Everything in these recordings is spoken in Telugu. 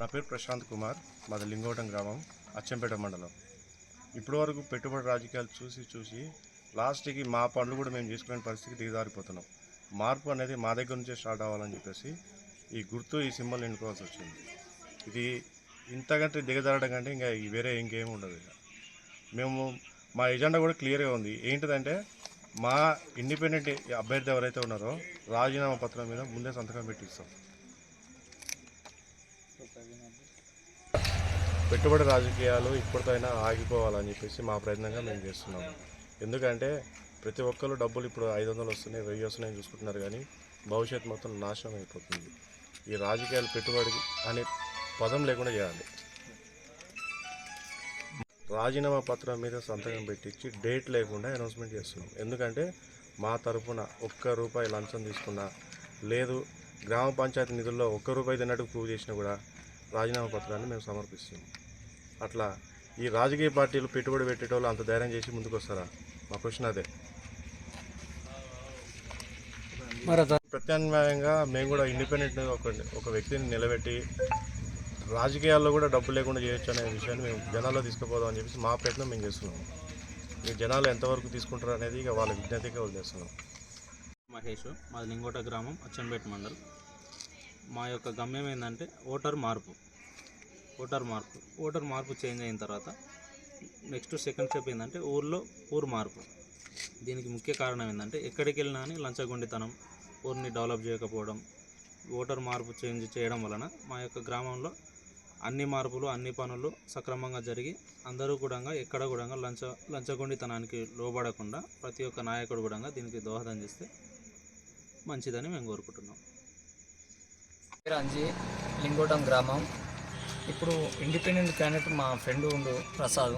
నా పేరు ప్రశాంత్ కుమార్. మాది లింగోటం గ్రామం అచ్చంపేట మండలం. ఇప్పటి వరకు పెట్టుబడి రాజకీయాలు చూసి చూసి లాస్ట్కి మా పనులు కూడా మేము చేసుకునే పరిస్థితికి దిగజారిపోతున్నాం. మార్పు అనేది మా దగ్గర నుంచే స్టార్ట్ అవ్వాలని చెప్పేసి ఈ గుర్తు ఈ సింబల్ ఎన్నుకోవాల్సి వచ్చింది. ఇది ఇంతకంటే దిగజారడం కంటే ఇంకా వేరే ఇంకేం ఉండదు ఇక. మేము మా ఎజెండా కూడా క్లియర్గా ఉంది. ఏంటిదంటే మా ఇండిపెండెంట్ అభ్యర్థి ఎవరైతే ఉన్నారో రాజీనామా పత్రం మీద ముందే సంతకం పెట్టిస్తాం. పెట్టుబడి రాజకీయాలు ఇప్పటికైనా ఆగిపోవాలని చెప్పేసి మా ప్రయత్నంగా మేము చేస్తున్నాము. ఎందుకంటే ప్రతి ఒక్కరు డబ్బులు ఇప్పుడు ఐదు వందలు వస్తున్నాయి వెయ్యి వస్తున్నాయని చూసుకుంటున్నారు కానీ భవిష్యత్తు మొత్తం నాశనం అయిపోతుంది. ఈ రాజకీయాలు పెట్టుబడి అనే పదం లేకుండా చేయాలి. రాజీనామా పత్రం మీద సంతకం పెట్టించి డేట్ లేకుండా అనౌన్స్మెంట్ చేస్తున్నాం. ఎందుకంటే మా తరపున ఒక్క రూపాయి లంచం తీసుకున్నా లేదు గ్రామ పంచాయతీ నిధుల్లో ఒక్క రూపాయి తిన్నట్టు ప్రూవ్ చేసినా కూడా రాజీనామా పత్రాన్ని మేము సమర్పిస్తున్నాం. అట్లా ఈ రాజకీయ పార్టీలు పెట్టుబడి పెట్టేటోళ్ళు అంత ధైర్యం చేసి ముందుకు వస్తారా మా క్వశ్చన్ అదే. ప్రత్యామ్నాయంగా మేము కూడా ఇండిపెండెంట్ ఒక ఒక వ్యక్తిని నిలబెట్టి రాజకీయాల్లో కూడా డబ్బు లేకుండా చేయొచ్చు అనే విషయాన్ని మేము జనాల్లో తీసుకుపోదాం అని చెప్పేసి మా ప్రయత్నం మేము చేస్తున్నాం. ఈ జనాలు ఎంతవరకు తీసుకుంటారు అనేది ఇక వాళ్ళ విజ్ఞతగా వదిలేస్తున్నాం. మహేష్ మాది లింగోట గ్రామం అచ్చంపేట మండల్. మా యొక్క గమ్యం ఏంటంటే ఓటర్ మార్పు. ఓటర్ మార్పు. ఓటర్ మార్పు చేంజ్ అయిన తర్వాత నెక్స్ట్ సెకండ్ స్టెప్ ఏంటంటే ఊర్లో ఊరు మార్పు. దీనికి ముఖ్య కారణం ఏంటంటే ఎక్కడికి వెళ్ళినా కానీ లంచగొండితనం ఊరిని డెవలప్ చేయకపోవడం ఓటర్ మార్పు చేంజ్ చేయడం వలన మా యొక్క గ్రామంలో అన్ని మార్పులు అన్ని పనులు సక్రమంగా జరిగి అందరూ కూడా ఎక్కడ కూడా లంచ లంచగొండితనానికి లోబడకుండా ప్రతి ఒక్క నాయకుడు కూడా దీనికి దోహదం చేస్తే మంచిదని మేము కోరుకుంటున్నాం. రాంజి లింగోటం గ్రామం. ఇప్పుడు ఇండిపెండెంట్ క్యాండిడేట్ మా ఫ్రెండ్ ఉండు ప్రసాద్.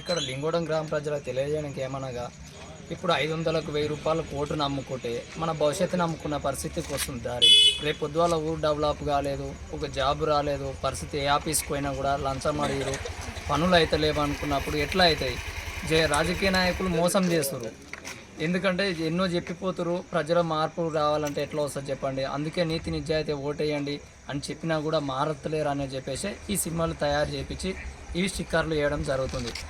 ఇక్కడ లింగోటం గ్రామ ప్రజలకు తెలియజేయడానికి ఏమనగా ఇప్పుడు ఐదు వందలకు వెయ్యి రూపాయల కోటు నమ్ముకుంటే మన భవిష్యత్తును నమ్ముకున్న పరిస్థితికి వస్తుంది దారి. రేపు పొద్దువాళ్ళ ఊరు డెవలప్ కాలేదు ఒక జాబ్ రాలేదు పరిస్థితి ఏ ఆఫీస్కి పోయినా కూడా లంచం అడిగారు పనులు అయితే లేవు అనుకున్నప్పుడు ఎట్లా అవుతాయి? జే రాజకీయ నాయకులు మోసం చేస్తారు ఎందుకంటే ఎన్నో చెప్పిపోతారు ప్రజల మార్పు రావాలంటే ఎట్లా వస్తుంది చెప్పండి. అందుకే నీతి నిజాయితీ ఓటేయండి అని చెప్పినా కూడా మారత్తలేరు అని చెప్పేసి ఈ సినిమాలు తయారు చేపించి ఈ స్టిక్కర్లు వేయడం జరుగుతుంది.